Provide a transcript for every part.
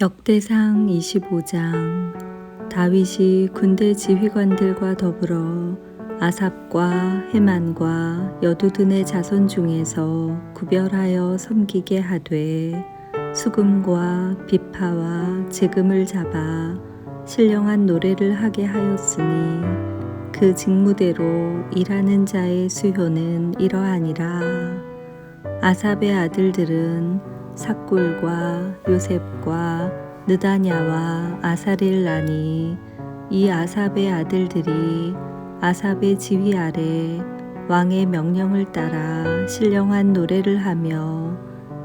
역대상 25장 다윗이 군대 지휘관들과 더불어 아삽과 헤만과 여두둔의 자손 중에서 구별하여 섬기게 하되 수금과 비파와 제금을 잡아 신령한 노래를 하게 하였으니 그 직무대로 일하는 자의 수효는 이러하니라. 아삽의 아들들은 삭굴과 요셉과 느다냐와 아사릴 나니 이 아삽의 아들들이 아삽의 지휘 아래 왕의 명령을 따라 신령한 노래를 하며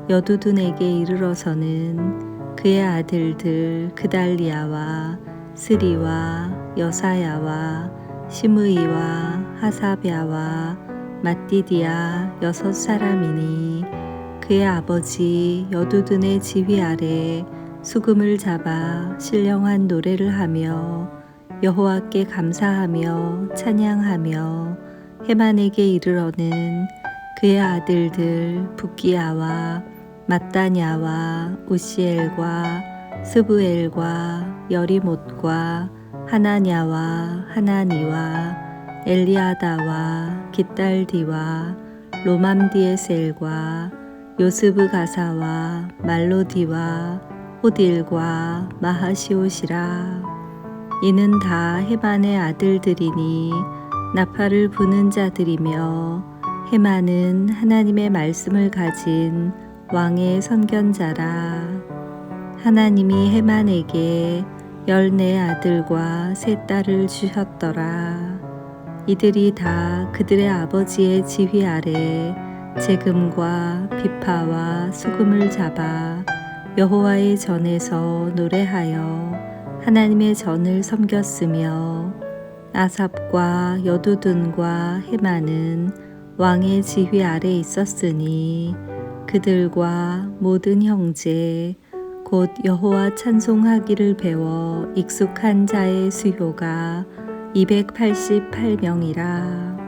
여두둔에게 이르러서는 그의 아들들 그달리아와 스리와 여사야와 시므이와 하사랴와 마띠디아 여섯 사람이니 그의 아버지 여두둔의 지휘 아래 수금을 잡아 신령한 노래를 하며 여호와께 감사하며 찬양하며 헤만에게 이르러는 그의 아들들 붓기야와 마따냐와 우시엘과 스브엘과 여리못과 하나냐와 하나니와 엘리아다와 깃달디와 로맘디에셀과 요스브 가사와 말로디와 호딜과 마하시옷이라. 이는 다 헤만의 아들들이니 나팔을 부는 자들이며 헤만은 하나님의 말씀을 가진 왕의 선견자라. 하나님이 헤만에게 열네 아들과 세 딸을 주셨더라. 이들이 다 그들의 아버지의 지휘 아래 재금과 비파와 수금을 잡아 여호와의 전에서 노래하여 하나님의 전을 섬겼으며 아삽과 여두둔과 헤마는 왕의 지휘 아래 있었으니 그들과 모든 형제 곧 여호와 찬송하기를 배워 익숙한 자의 수효가 288명이라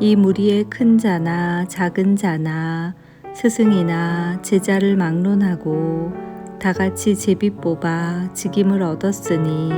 이 무리의 큰 자나 작은 자나 스승이나 제자를 막론하고 다 같이 제비 뽑아 직임을 얻었으니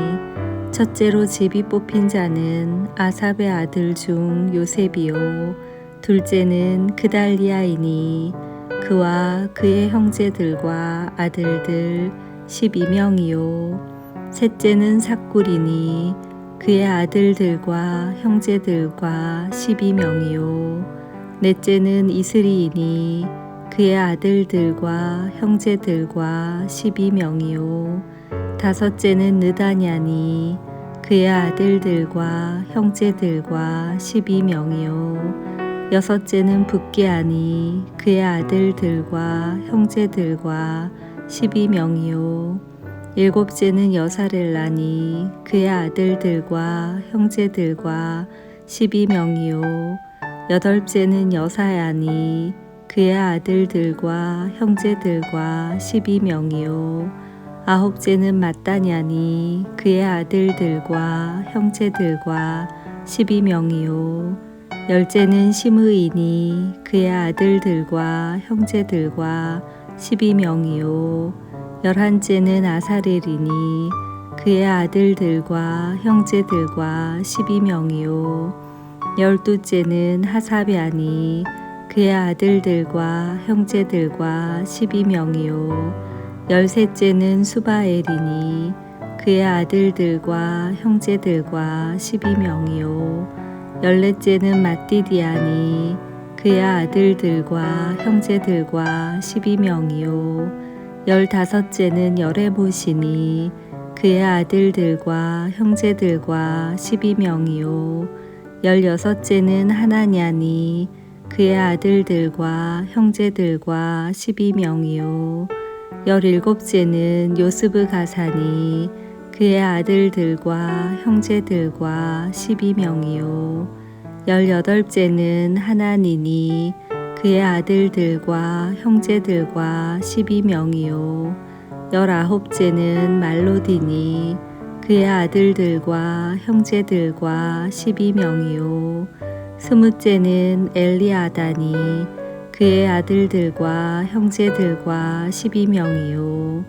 첫째로 제비 뽑힌 자는 아삽의 아들 중 요셉이요. 둘째는 그달리아이니 그와 그의 형제들과 아들들 12명이요. 셋째는 삭굴이니 그의 아들들과 형제들과 12명이요. 넷째는 이스리이니 그의 아들들과 형제들과 12명이요. 다섯째는 느다냐니 그의 아들들과 형제들과 12명이요. 여섯째는 붓기아니 그의 아들들과 형제들과 12명이요. 일곱째는 여사렐라니 그의 아들들과 형제들과 12명이요. 여덟째는 여사야니 그의 아들들과 형제들과 12명이요. 아홉째는 마따냐니 그의 아들들과 형제들과 12명이요. 열째는 시므이니 그의 아들들과 형제들과 12명이요 열한째는 아사렐이니 그의 아들들과 형제들과 12명이요. 열두째는 하사비아니 그의 아들들과 형제들과 12명이요. 열셋째는 수바엘이니 그의 아들들과 형제들과 12명이요. 열넷째는 마띠디아니 그의 아들들과 형제들과 12명이요 열다섯째는 열애보시니 그의 아들들과 형제들과 12명이요. 열여섯째는 하나냐니 그의 아들들과 형제들과 12명이요. 열일곱째는 요스브 가사니 그의 아들들과 형제들과 12명이요. 열여덟째는 하나니니 그의 아들들과 형제들과 12명이요. 열아홉째는 말로디니 그의 아들들과 형제들과 12명이요. 스무째는 엘리아다니 그의 아들들과 형제들과 12명이요.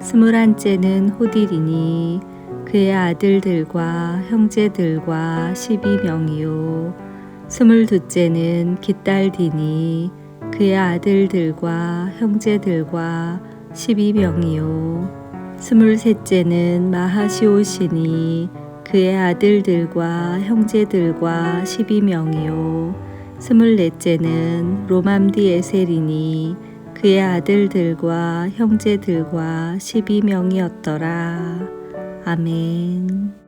스물한째는 호딜이니 그의 아들들과 형제들과 십이 명이요 스물둘째는 깃달디니 그의 아들들과 형제들과 십이 명이요 스물셋째는 마하시오시니 그의 아들들과 형제들과 십이 명이요 스물넷째는 로맘디 에셀이니 그의 아들들과 형제들과 십이 명이었더라. 아멘.